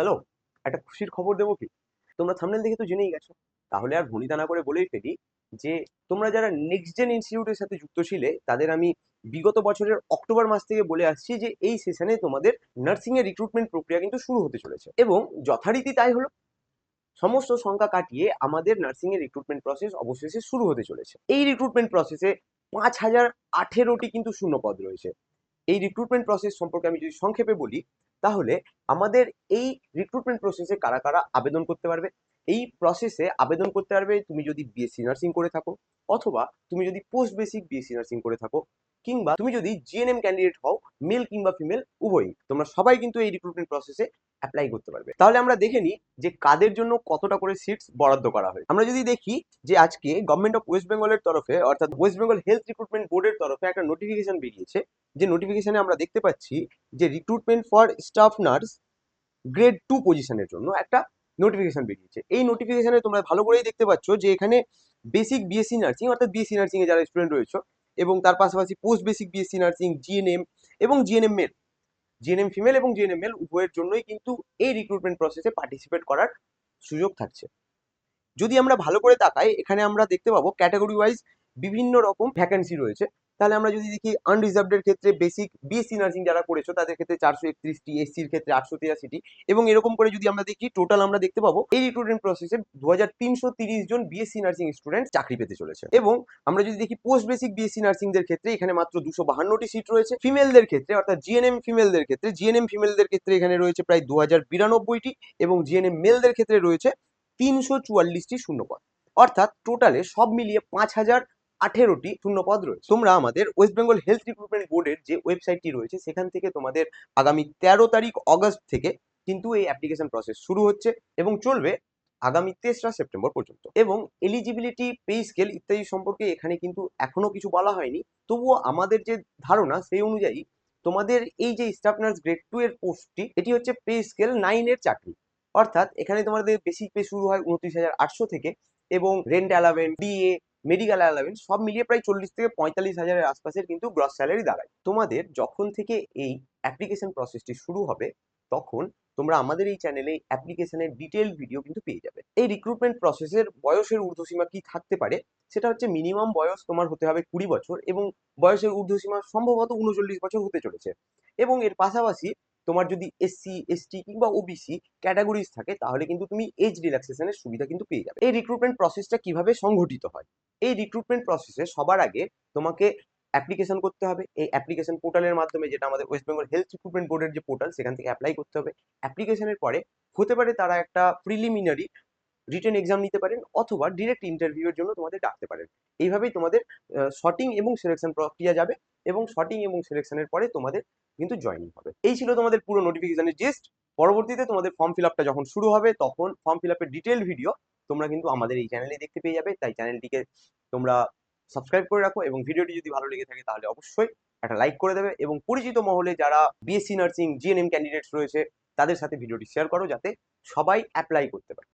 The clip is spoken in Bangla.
হ্যালো একটা খুশির খবর দেবো কি? তোমরা থামনেল দেখে তো জেনেই গেছো। তাহলে আর ভনিতা না করে বলেই ফেলি যে, তোমরা যারা নেক্সট জেন ইনস্টিটিউটের সাথে যুক্ত ছিলে, তাদের আমি বিগত বছরের অক্টোবর মাস থেকে বলে আসছি যে, এই সেশনে তোমাদের নার্সিং এর রিক্রুটমেন্ট প্রক্রিয়া কিন্তু শুরু হতে চলেছে। এবং যথারীতি তাই হলো। সমস্ত সংখ্যা কাটিয়ে আমাদের নার্সিং এর রিক্রুটমেন্ট প্রসেস অবশেষে শুরু হতে চলেছে। এই রিক্রুটমেন্ট প্রসেসে পাঁচ হাজার আঠেরোটি কিন্তু শূন্য পদ রয়েছে। এই রিক্রুটমেন্ট প্রসেস সম্পর্কে আমি যদি সংক্ষেপে বলি তাহলে আমাদের এই রিক্রুটমেন্ট প্রসেসে কারা কারা আবেদন করতে পারবে? এই প্রসেসে আবেদন করতে পারবে তুমি যদি বিএসসি নার্সিং করে থাকো, অথবা তুমি যদি পোস্ট বেসিক বিএসসি নার্সিং করে থাকো, কিংবা তুমি যদি জিএনএম ক্যান্ডিডেট হও মেল কিংবা ফিমেল উভয়ই। তোমরা সবাই কিন্তু এই রিক্রুটমেন্ট প্রসেসে অ্যাপ্লাই করতে পারবে। তাহলে আমরা দেখে নিই যে কাদের জন্য কতটা করে সিটস বরাদ্দ করা হয়। আমরা যদি দেখি যে আজকে গভর্নমেন্ট অফ ওয়েস্ট বেঙ্গলের তরফে, অর্থাৎ ওয়েস্ট বেঙ্গল হেলথ রিক্রুটমেন্ট বোর্ডের তরফে একটা নোটিফিকেশন বেরিয়েছে। যে নোটিফিকেশনে আমরা দেখতে পাচ্ছি যে recruitment for staff nurse grade two পজিশনের জন্য একটা নোটিফিকেশন বেরিয়েছে। এই নোটিফিকেশনে তোমরা ভালো করেই দেখতে পাচ্ছ যে এখানে বেসিক বিএসসি নার্সিং অর্থাৎ বিএসসি নার্সিং এ যারা স্টুডেন্ট রয়েছে, এবং তার পাশাপাশি post basic BSc nursing GNM এবং জিএনএম মেল জিএনএম ফিমেল এবং জিএনএম মেল উভয়ের জন্যই কিন্তু এই রিক্রুটমেন্ট প্রসেসে পার্টিসিপেট করার সুযোগ থাকছে। যদি আমরা ভালো করে তাকাই, এখানে আমরা দেখতে পাবো ক্যাটাগরি ওয়াইজ বিভিন্ন রকম ভ্যাকেন্সি রয়েছে। তাহলে আমরা যদি দেখি আনরিজার্ভডের ক্ষেত্রে বেসিক বিএসসি নার্সিং যারা করেছ, তাদের ক্ষেত্রে চারশো একত্রিশটি এসসির ক্ষেত্রে আটশো তিরাশিটি এবং এরকম করে যদি আমরা দেখি টোটাল আমরা দেখতে পাবো এই রিক্রুটমেন্ট প্রসেসে দু জন বিএসসি নার্সিং স্টুডেন্ট চাকরি পেতে চলেছে এবং আমরা যদি দেখি পোস্ট বেসিক বিএসসি নার্সিংদের ক্ষেত্রে এখানে মাত্র দুশো বাহান্নটি সিট রয়েছে। ফিমেলদের ক্ষেত্রে, অর্থাৎ জিএনএম ফিমেলদের ক্ষেত্রে জিএনএম ফিমেলদের ক্ষেত্রে এখানে রয়েছে প্রায় দু হাজার বিরানব্বইটি এবং জিএনএম মেলদের ক্ষেত্রে রয়েছে তিনশো চুয়াল্লিশটি শূন্যপদ। অর্থাৎ টোটালে সব মিলিয়ে পাঁচ হাজার আঠেরোটি শূন্যপদ রয়েছে। তোমরা আমাদের ওয়েস্ট বেঙ্গল হেলথ রিক্রুটমেন্ট বোর্ডের যে ওয়েবসাইটটি রয়েছে, সেখান থেকে তোমাদের আগামী তেরো তারিখ অগস্ট থেকে কিন্তু এই অ্যাপ্লিকেশন প্রসেস শুরু হচ্ছে এবং চলবে আগামী তেসরা সেপ্টেম্বর পর্যন্ত। এবং এলিজিবিলিটি পে স্কেল ইত্যাদি সম্পর্কে এখানে কিন্তু এখনও কিছু বলা হয়নি। তবুও আমাদের যে ধারণা সেই অনুযায়ী তোমাদের এই যে স্টাফনার্স গ্রেড টু এর পোস্টটি এটি হচ্ছে পে স্কেল নাইন এর চাকরি। অর্থাৎ এখানে তোমাদের বেসিক পে শুরু হয় উনত্রিশ হাজার আটশো থেকে এবং rent allowance DA medical allowance সব মিলিয়ে প্রায় চল্লিশ থেকে পঁয়তাল্লিশ হাজারের আশপাশের কিন্তু গ্রস স্যালারি দাঁড়ায়। তোমাদের যখন থেকে এই অ্যাপ্লিকেশন প্রসেসটি শুরু হবে, তখন তোমরা আমাদের এই চ্যানেলে অ্যাপ্লিকেশনের ডিটেল ভিডিও কিন্তু পেয়ে যাবে। এই রিক্রুটমেন্ট প্রসেসের বয়সের ঊর্ধ্বসীমা কি থাকতে পারে? সেটা হচ্ছে মিনিমাম বয়স তোমার হতে হবে কুড়ি বছর এবং বয়সের ঊর্ধ্বসীমা সম্ভবত উনচল্লিশ বছর হতে চলেছে। এবং এর পাশাপাশি তোমার যদি এসসি এসটি কিংবা ওবিসি ক্যাটাগরিজ থাকে, তাহলে কিন্তু তুমি এজ রিল্যাক্সেশনের সুবিধা কিন্তু পেয়ে যাবে। এই রিক্রুটমেন্ট প্রসেসটা কীভাবে সংঘটিত হয়? এই রিক্রুটমেন্ট প্রসেসে সবার আগে তোমাকে অ্যাপ্লিকেশন করতে হবে। এই অ্যাপ্লিকেশন পোর্টালের মাধ্যমে যেটা আমাদের ওয়েস্ট বেঙ্গল হেলথ রিক্রুটমেন্ট বোর্ডের যে পোর্টাল সেখান থেকে অ্যাপ্লাই করতে হবে। অ্যাপ্লিকেশনের পরে, হতে পারে তারা একটা প্রিলিমিনারি রিটেন এক্সাম নিতে পারেন অথবা ডিরেক্ট ইন্টারভিউয়ের জন্য তোমাদের ডাকতে পারেন। এইভাবেই তোমাদের শর্টিং এবং সিলেকশন প্রক্রিয়া যাবে এবং শর্টিং এবং সিলেকশনের পরে তোমাদের কিন্তু জয়েনিং হবে। এই ছিল তোমাদের পুরো নোটিফিকেশনের জিস্ট পরবর্তীতে তোমাদের ফর্ম ফিল আপটা যখন শুরু হবে, তখন ফর্ম ফিল আপের ডিটেল ভিডিও তোমরা কিন্তু আমাদের এই চ্যানেলে দেখতে পেয়ে যাবে। তাই চ্যানেলটিকে তোমরা সাবস্ক্রাইব করে রাখো এবং ভিডিওটি যদি ভালো লেগে থাকে তাহলে অবশ্যই একটা লাইক করে দেবে এবং পরিচিত মহলে যারা বিএসসি নার্সিং জিএনএম ক্যান্ডিডেটস রয়েছে, তাদের সাথে ভিডিওটি শেয়ার করো যাতে সবাই অ্যাপ্লাই করতে পারে।